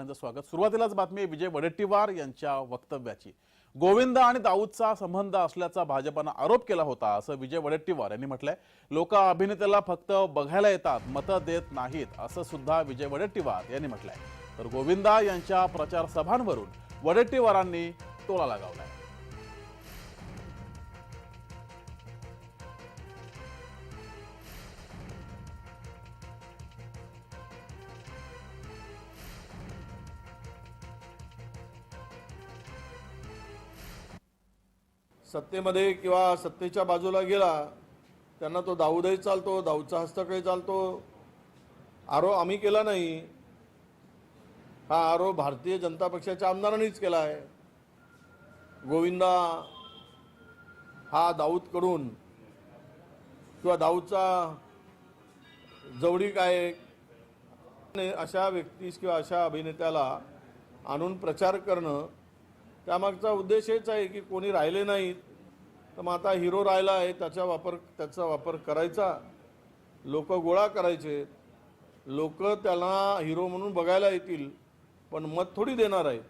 सगळ्यांचं स्वागत. सुरुवातीलाच बातमी आहे विजय वडेट्टीवार यांच्या वक्तव्याची. गोविंद आणि दाऊदचा संबंध असल्याचा भाजपानं आरोप केला होता असं विजय वडेट्टीवार यांनी म्हटलंय. लोक अभिनेत्याला फक्त बघायला येतात मतं देत नाहीत असं सुद्धा विजय वडेट्टीवार यांनी म्हटलंय. तर गोविंदा यांच्या प्रचार सभांवरून वडेट्टीवारांनी टोला लगावलाय. सत्तेमध्ये किंवा सत्तेच्या बाजूला गेला त्यांना तो दाऊदही चालतो दाऊदचा हस्तकही चालतो. आरोप आम्ही केला नाही. हा आरोप भारतीय जनता पक्षाच्या आमदारांनीच केला आहे. गोविंदा हा दाऊदकडून किंवा दाऊदचा जवळीक आहे अशा व्यक्तीस किंवा अशा अभिनेत्याला आणून प्रचार करणं त्यामागचा उद्देश हेच आहे की कोणी राहिले नाहीत तर मग आता हिरो राहिला आहे त्याचा वापर त्याचा वापर करायचा. लोक गोळा करायचे. लोक त्याला हिरो म्हणून बघायला येतील पण मत थोडी देणार आहेत.